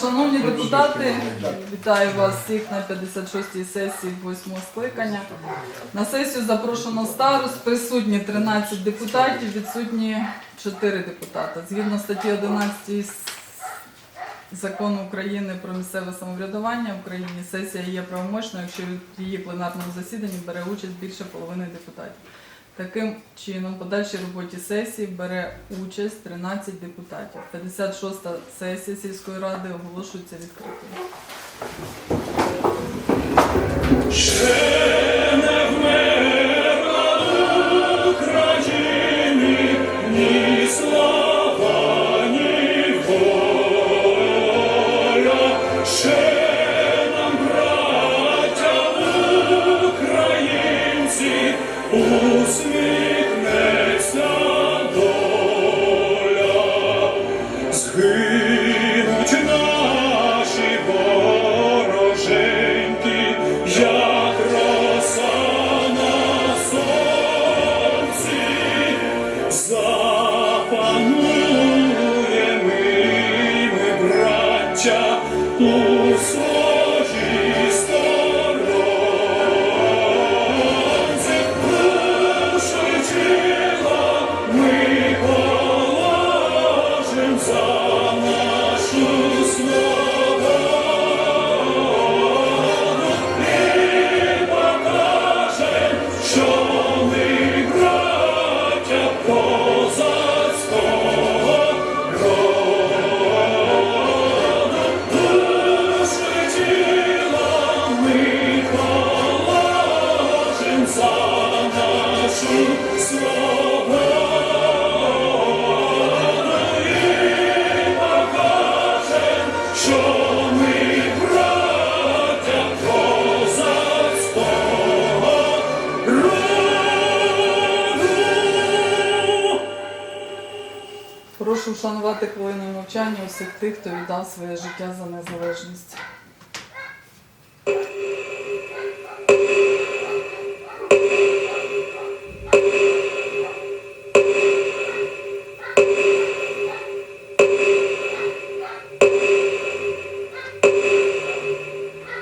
Шановні депутати, вітаю вас всіх на 56-й сесії 8 скликання. На сесію запрошено старост, присутні 13 депутатів, відсутні 4 депутата. Згідно статті 11 Закону України про місцеве самоврядування в Україні сесія є правомочною, якщо від її пленарному засіданні бере участь більше половини депутатів. Таким чином, в подальшій роботі сесії бере участь 13 депутатів. 56-та сесія сільської ради оголошується відкритою. Браття, у своїй вшанувати хвилиною мовчання усіх тих, хто віддав своє життя за незалежність.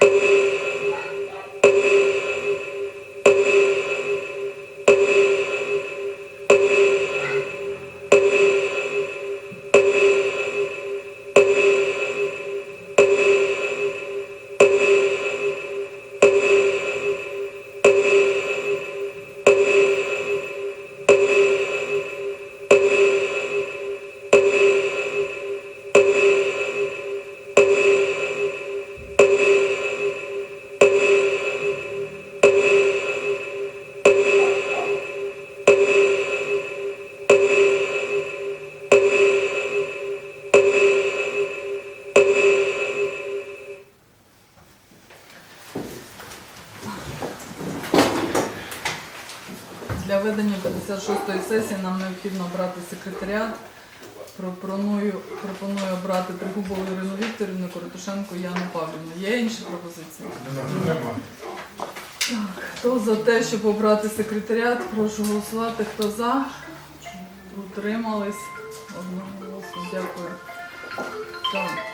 you 66-ї сесії нам необхідно обрати секретаріат. Пропоную пропоную обрати Тригубову Ірину Вікторівну, Коротушенко Яну Павлівну. Є інші пропозиції? Так, Хто за те, щоб обрати секретаріат, прошу голосувати. Хто за? Утримались. Одного голосу. Дякую. Так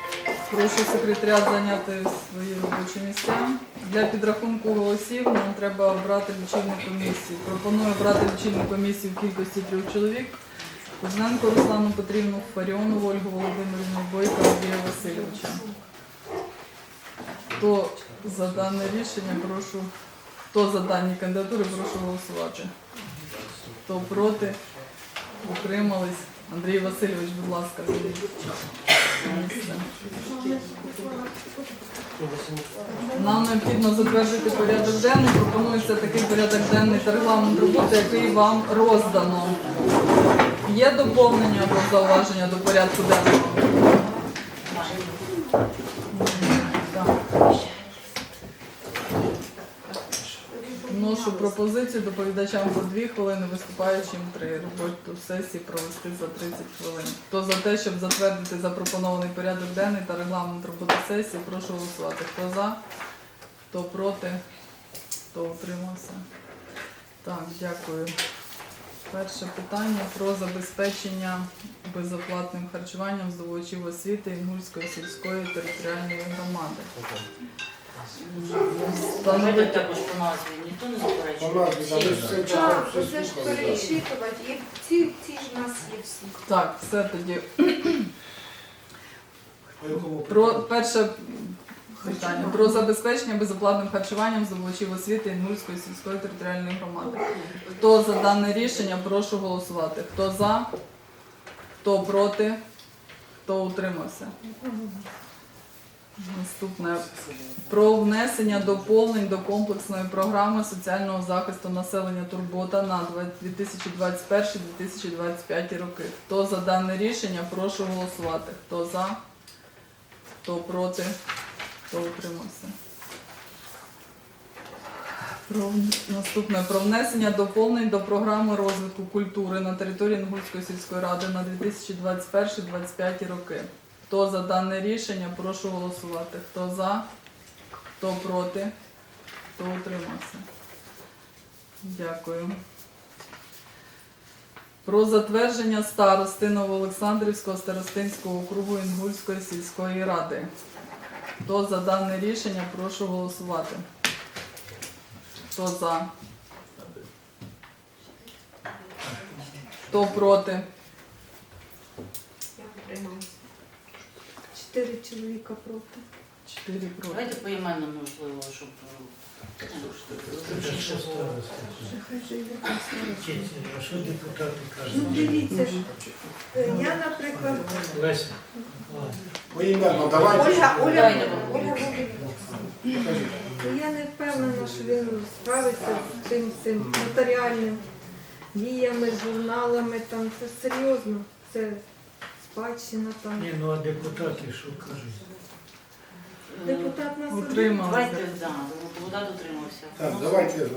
прошу секретаріат зайняти свої робочі місця. Для підрахунку голосів нам треба обрати лічильну комісію. Пропоную обрати лічильну комісію в кількості трьох чоловік. Кузненко Руслану Петрівну, Фаріонову Ольгу Володимирівну, Бойка Андрія Васильовича. Хто за дане рішення, прошу. Хто за дані кандидатури, прошу голосувати. Хто проти, утримались. Андрій Васильович, будь ласка. Нам необхідно затвердити порядок денний. Пропонується такий порядок денний та регламент роботи, який вам роздано. Є доповнення або зауваження до порядку денного? Так. Вношу пропозицію доповідачам по дві хвилини, виступаючим три. Роботу сесії провести за 30 хвилин. Хто за те, щоб затвердити запропонований порядок денний та регламент роботи сесії, прошу голосувати. Хто за, хто проти, хто утримався. Так, дякую. Перше питання про забезпечення безоплатним харчуванням здобувачів освіти Інгульської сільської територіальної громади. Встановити також по назві, ніхто не заперечує. назві, там Всі ж ж. все Так, все це ж слухали. перечитувати. Ці, ці ж в нас є всі. так, все тоді. Про перше питання про забезпечення безоплатним харчуванням здобувачів освіти Інгульської сільської територіальної громади. Хто за дане рішення, прошу голосувати. Хто за, хто проти, хто утримався. Наступне про внесення доповнень до комплексної програми соціального захисту населення Турбота на 2021-2025 роки. Хто за дане рішення, прошу голосувати. Хто за, хто проти, хто утримався. Про наступне про внесення доповнень до програми розвитку культури на території Інгульської сільської ради на 2021-2025 роки. Хто за дане рішення, прошу голосувати. Хто за, хто проти, хто утримався. Дякую. Про затвердження старости Новоолександрівського старостинського округу Інгульської сільської ради. Хто за дане рішення, прошу голосувати. Хто за? Хто проти? Я. Чотири чоловіка проти. Чотири проти. Давайте поіменно, можливо, щоб е, зручніше було. Хай же йде А що депутати Ну дивіться ж, е, я, наприклад, Леся, Поіменно, давайте. Ольга, Ольга, Давайте. Володимирівна. Ну, Я не впевнена, що він справиться з цим цим нотаріальним діями, журналами, там це серйозно. Це спадщина там. ні, ну а депутати що кажуть? Депутат нас один. Давайте, да, вода дотримався. Так, Ну, давайте.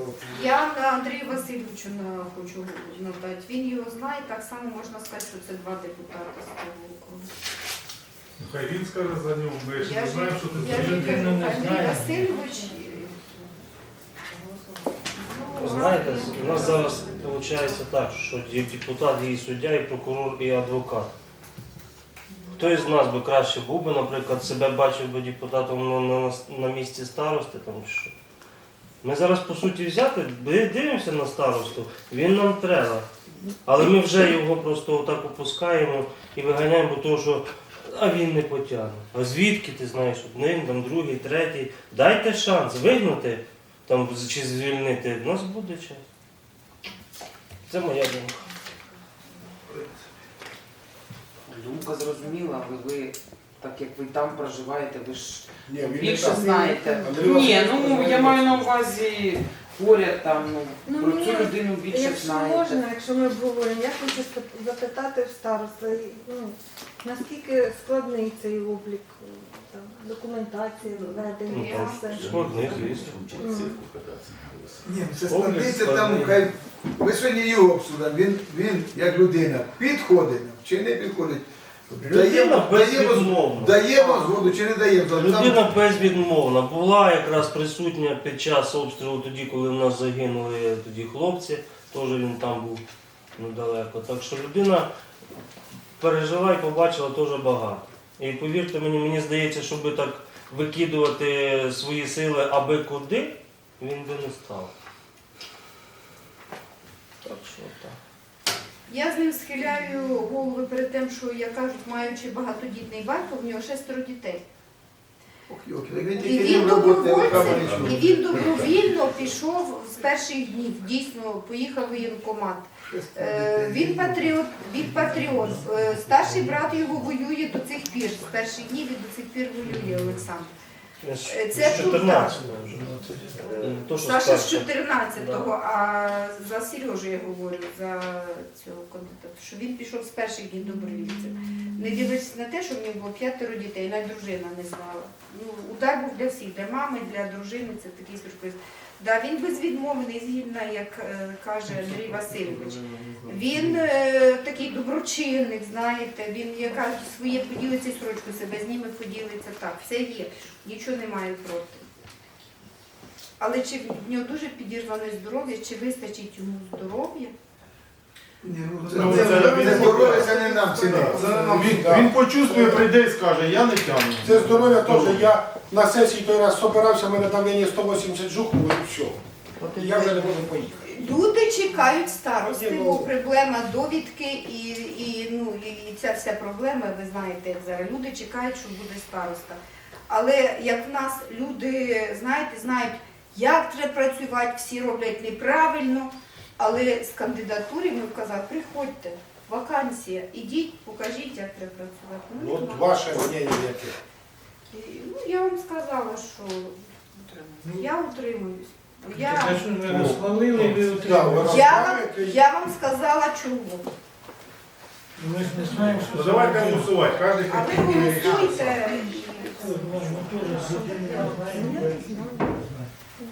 Я на Андрію Васильовичу на, хочу надати. Він його знає, так само можна сказати, що це два депутати з того округу. Хай він скаже за нього, ми ще Я не ж знаємо, що ти я ж не Андрій знає. Васильович. Ви знаєте, у нас зараз виходить так, що є депутат, є і суддя, і прокурор, і адвокат. Хто із нас би краще був би, наприклад, себе бачив би депутатом на, на, на місці старости там що. Ми зараз, по суті, взяти, дивимося на старосту, він нам треба. Але ми вже його просто отак опускаємо і виганяємо, того, що а він не потягне. А звідки ти знаєш одним, там другий, третій. Дайте шанс вигнати там чи звільнити, в нас буде час. Це моя думка. Думка зрозуміла, але ви, так як ви там проживаєте, ви ж Ні, він не більше так. знаєте. Андрій Ні, Васильович ну знає я маю на увазі поряд там, ну, Ну, про мені, цю людину більше Якщо знаєте. можна, якщо ми обговоримо, я хочу запитати в староста, ну, наскільки складний цей облік е, там, документації, Ну, введення, так, все. Складний, звісно. Ні, це Облік складниця там, складний. хай ви сьогодні його обсудимо. Він, він як людина підходить нам чи не підходить. Людина даємо, даємо згоду чи не даємо. Там- Людина безвідмовна. Була якраз присутня під час обстрілу тоді, коли в нас загинули тоді хлопці, теж він там був недалеко. Так що людина пережила і побачила теж багато. І повірте мені, мені здається, щоб так викидувати свої сили аби куди, він би не став. Так що так. Я з ним схиляю голови перед тим, що я кажуть, маючи багатодітний батько, в нього шестеро дітей. І він добровольцем, і він добровільно пішов з перших днів. Дійсно, поїхав воєнкомат. Е, Він патріот, він патріот. Е, Старший брат його воює до цих пір. З перших днів і до цих пір воює Олександр. Е, це з тут 14 вже. Е, То, що Саша з старше. 14-го, а за Сережу я говорю, за цього кандидата, що він пішов з перших днів добровільців. Не дивлячись на те, що в нього було п'ятеро дітей, навіть дружина не знала. Ну, удар був для всіх, для мами, для дружини, це такий сюрприз. Да, він безвідмовний, згідно, як е, каже Андрій Васильович. Він е, такий доброчинник, знаєте, він яка своє поділиться строчку себе, зніме поділиться так. Все є, нічого немає проти. Але чи в нього дуже підірване здоров'я, чи вистачить йому здоров'я? Ну, Ну, це, це це, він- здоров'я, це не нам ціни. Це не нам Він, ціна. він почувствує, прийде і скаже, я не тягну. Це здоров'я теж. Я на сесії той раз собирався, в мене давлення 180 жуху і все. І я вже не можу поїхати. Люди чекають старости, ну- бо проблема довідки і, і, ну, і ця вся проблема, ви знаєте, як зараз. Люди чекають, що буде староста. Але як в нас люди, знаєте, знають, як треба працювати, всі роблять неправильно, але з кандидатури ми вказали, приходьте, вакансія, ідіть, покажіть, як треба працювати. Ну, От нема. ваше мнення яке. І, Ну, я вам сказала, що я утримуюсь. Я, що ви розхвалили, ви Да, ви отримали. я, вам, розправите. я вам сказала, чому. Ми ж не знаємо, що Ну давайте голосувати, кожен А ви хотів вирішити. голосуйте.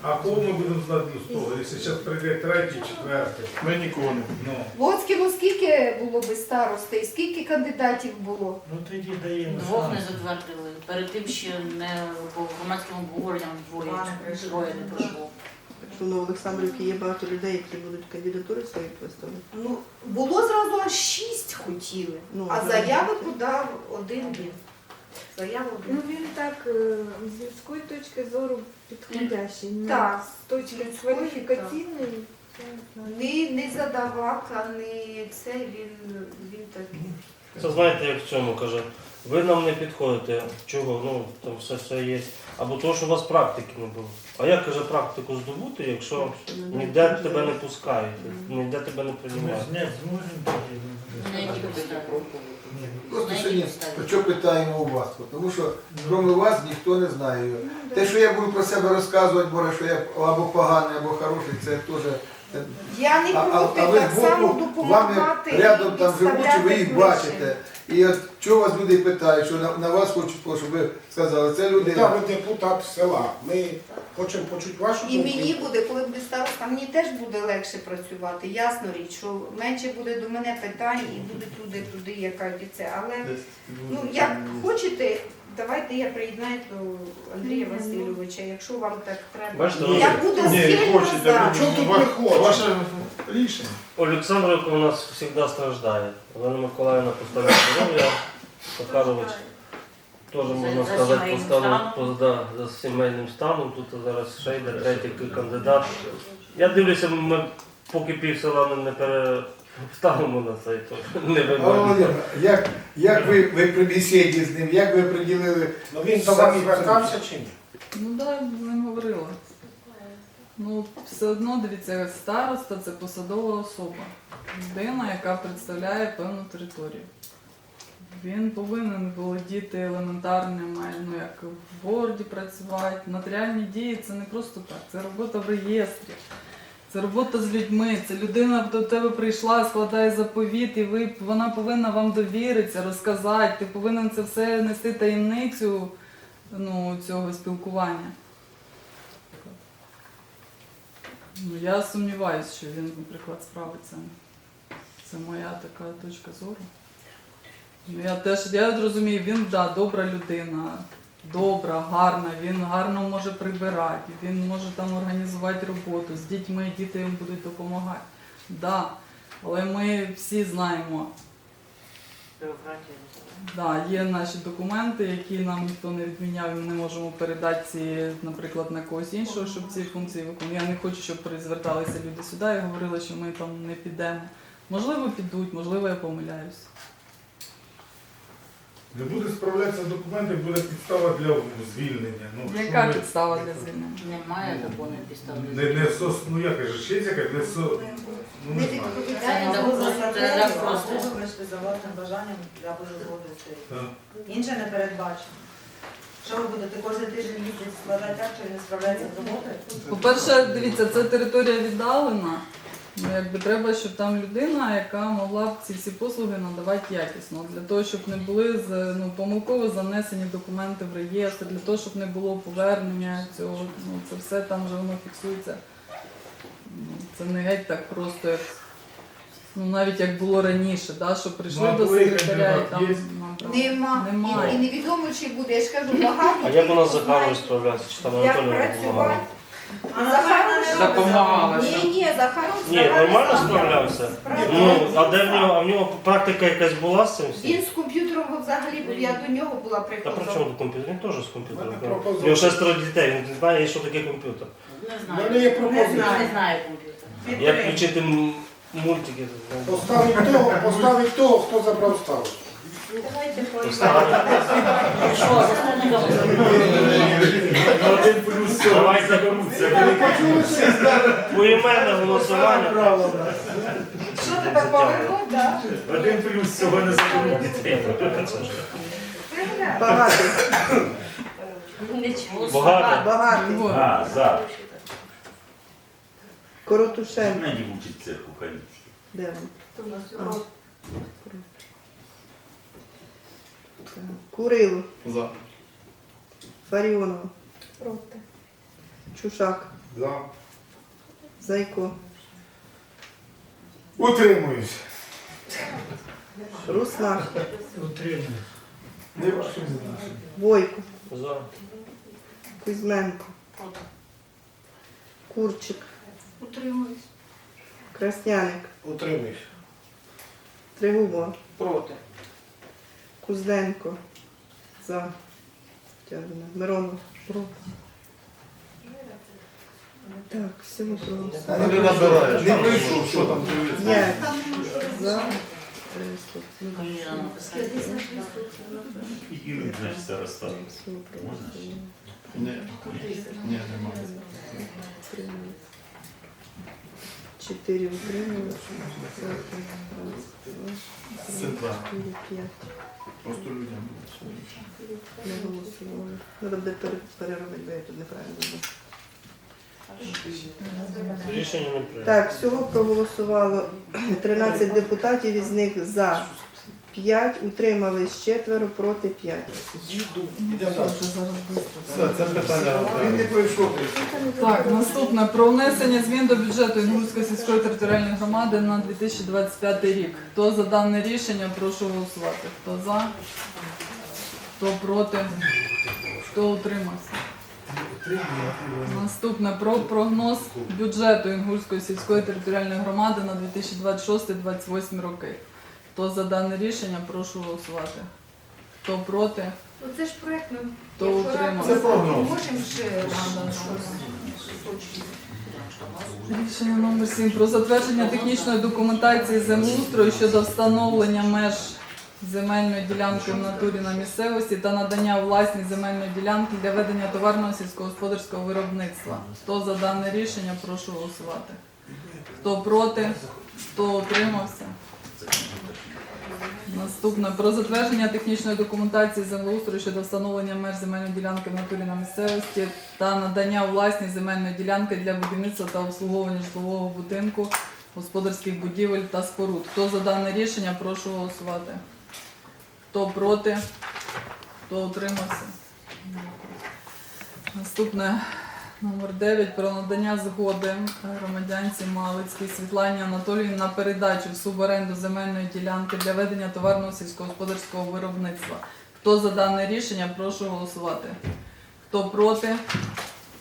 А кого ми будемо знати з того, якщо зараз прийде третій, четвертий? Ми нікого не ну. Лоцькому скільки було би старостей, скільки кандидатів було? Ну тоді даємо Двох не затвердили. Перед тим ще не по громадському обговоренням двоє троє не пройшло. Що на Олександрівці є багато людей, які будуть кандидатури свої виставити. Ну, було зразу аж шість хотіли, Ну, а да. заяви подав один він. Заяву Ну він так е, з людської точки зору підходящий. Ну, Так. З точки кваліфікаційної. я не знаю. Ні, не задавака, не це, він, він такий. Це знаєте, як в цьому каже, ви нам не підходите. Чого? Ну там все все є. Або того, що у вас практики не було. А як каже практику здобути, якщо ніде тебе не пускають, ніде тебе не Ми приймають? ж не зможемо підстави? Просто сьогодні про що питаємо у вас, тому що кроме вас ніхто не знає. його. Те, що я буду про себе розказувати, може, що я або поганий, або хороший, це теж. це- Я не проти так само допомагати. вам рядом там живучи, ви їх бачите. І от чого вас люди питають, що на, на вас хочуть, щоб ви сказали, це Ну, людина. так, ви депутат села. Ми хочемо почути вашу І думку. мені буде, коли буде староста, мені теж буде легше працювати. Ясно річ, що менше буде до мене питань і будуть люди туди, яка і це. Але ну як хочете, давайте я приєднаю до Андрія Васильовича, якщо вам так треба. Бачите, я буду Чого тут не хочете? Ваше рішення. Олександровка у нас завжди страждає. Олена Миколаївна поставила здоров'я, Захарович теж можна За сказати, сімейним поставив станом. поз- за сімейним станом. Тут зараз ще йде третій кандидат. Я дивлюся, ми поки пів села не- не переставимо на цей, то не виборно. Володимир, як, як ви, ви при бесіді з ним, як ви приділили Ну він до вас звертався чи ні? Ну так, да, ним говорила. Ну, все одно, дивіться, староста це посадова особа. Людина, яка представляє певну територію. Він повинен володіти елементарними, ну як в борді працювати. Нотаріальні дії це не просто так, це робота в реєстрі. Це робота з людьми. Це людина до тебе прийшла, складає заповіт, і ви, вона повинна вам довіритися, розказати. Ти повинен це все нести таємницю ну, цього спілкування. Ну, я сумніваюся, що він, наприклад, справиться. Це моя така точка зору. Ну, я теж я розумію, він да, добра людина, добра, гарна, він гарно може прибирати, він може там організувати роботу з дітьми, діти йому будуть допомагати. Да. Але ми всі знаємо, Бюрократія. Да, є наші документи, які нам ніхто не відміняв, і ми не можемо передати ці, наприклад, на когось іншого, щоб ці функції виконували. Я не хочу, щоб зверталися люди сюди і говорили, що ми там не підемо. Можливо, підуть, можливо, я помиляюсь. Не буде справлятися з документами, буде підстава для звільнення. Ну, що Яка ви- підстава для звільнення? Немає законної підстави. Не, не сос, ну як каже, ще яка, не со, ну Не знаю. Це за не просто- це так просто. Вибачте, за власним бажанням я буду згодити. Так. Інше не передбачено. Що ви будете кожен тиждень їздити складати так, що він не справляється з роботою? По-перше, дивіться, це територія віддалена. Ну, якби треба, щоб там людина, яка могла б ці всі послуги надавати якісно. Для того, щоб не були з- ну, помилково занесені документи в реєстр, для того, щоб не було повернення цього. Ну, це все там вже воно фіксується. Ну, це не геть так просто, як ну, навіть як було раніше, да, що прийшли Ну, а до секретаря і там є? нам Нема. Немає. І, і невідомо, чи буде. Я ж кажу, багато. А як у нас тих, хто справляється? Чи там Як Анатолій працювати? допомагає? Допомагала. Ні, ні, Захаров Ні, нормально справлявся. Ну, а де в нього, а в нього практика якась була з цим всім? Він з комп'ютером взагалі був, я до нього була Та при приходила. чому до комп'ютер? Він теж з комп'ютером. Мене У пропозиція. нього шестеро дітей, він не знає, що таке комп'ютер. Не У мене знаю. є Не пропозиція. знаю. Не знаю комп'ютер. Як включити м- мультики? Поставить того, поставить того, хто забрав старость. Давайте по Що, заступника Не заберуться. Поіменне голосування. Що тепер повернуть, так? Один плюс цього не заберуть дітей. Багато. Багатий. Вот. А, за. Коротушенко. Мені учить цирку, конечно. Де він? Так. Курило. За. Фаріонова. проти. Чушак. За. Зайко. Утримуюсь. Руснак. Утримує. Бойко. За. Кузьменко. Курчик. Утримуюсь. Красняник. Утримуюсь. Тригубова. Проти. Кузденко. За. Миронов. Проти. Так, всього проголосували. Не набираєш. Не прийшов, що там П'ять. За. І значить, розставити. Всього проголосували. Ні, ні, немає. Чотири утримали. Це два. п'ять. Просто людям. Не голосували. Треба буде пере- переробити, бо я тут неправильно. Рішення не прийнято. Так, всього проголосувало 13 депутатів, із них за 5, утримались 4, проти 5. Все, це питання. Він не пройшов. Так, наступне про внесення змін до бюджету Інгульської сільської територіальної громади на 2025 рік. Хто за дане рішення, прошу голосувати. Хто за? Хто проти? Хто утримався? Наступне про прогноз бюджету Інгульської сільської територіальної громади на 2026-2028 роки. Хто за дане рішення, прошу голосувати. Хто проти? Оце ж проект ми Хто якщо утримався? Це прогноз. можемо ще Рішення номер 7 про затвердження технічної документації землеустрою щодо встановлення меж земельної ділянки в натурі на місцевості та надання у земельної ділянки для ведення товарного сільськогосподарського виробництва. Хто за дане рішення, прошу голосувати. Хто проти, хто утримався. Наступне про затвердження технічної документації землеустрою щодо встановлення меж земельної ділянки в натурі на місцевості та надання у земельної ділянки для будівництва та обслуговування житлового будинку, господарських будівель та споруд. Хто за дане рішення, прошу голосувати. Хто проти, хто утримався. Наступне номер 9 про надання згоди громадянці Малицькій Світлані Анатоліївні на передачу в суборенду земельної ділянки для ведення товарного сільськогосподарського виробництва. Хто за дане рішення, прошу голосувати. Хто проти,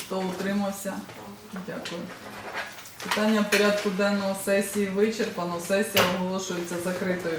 хто утримався. Дякую. Питання порядку денного сесії вичерпано. Сесія оголошується закритою.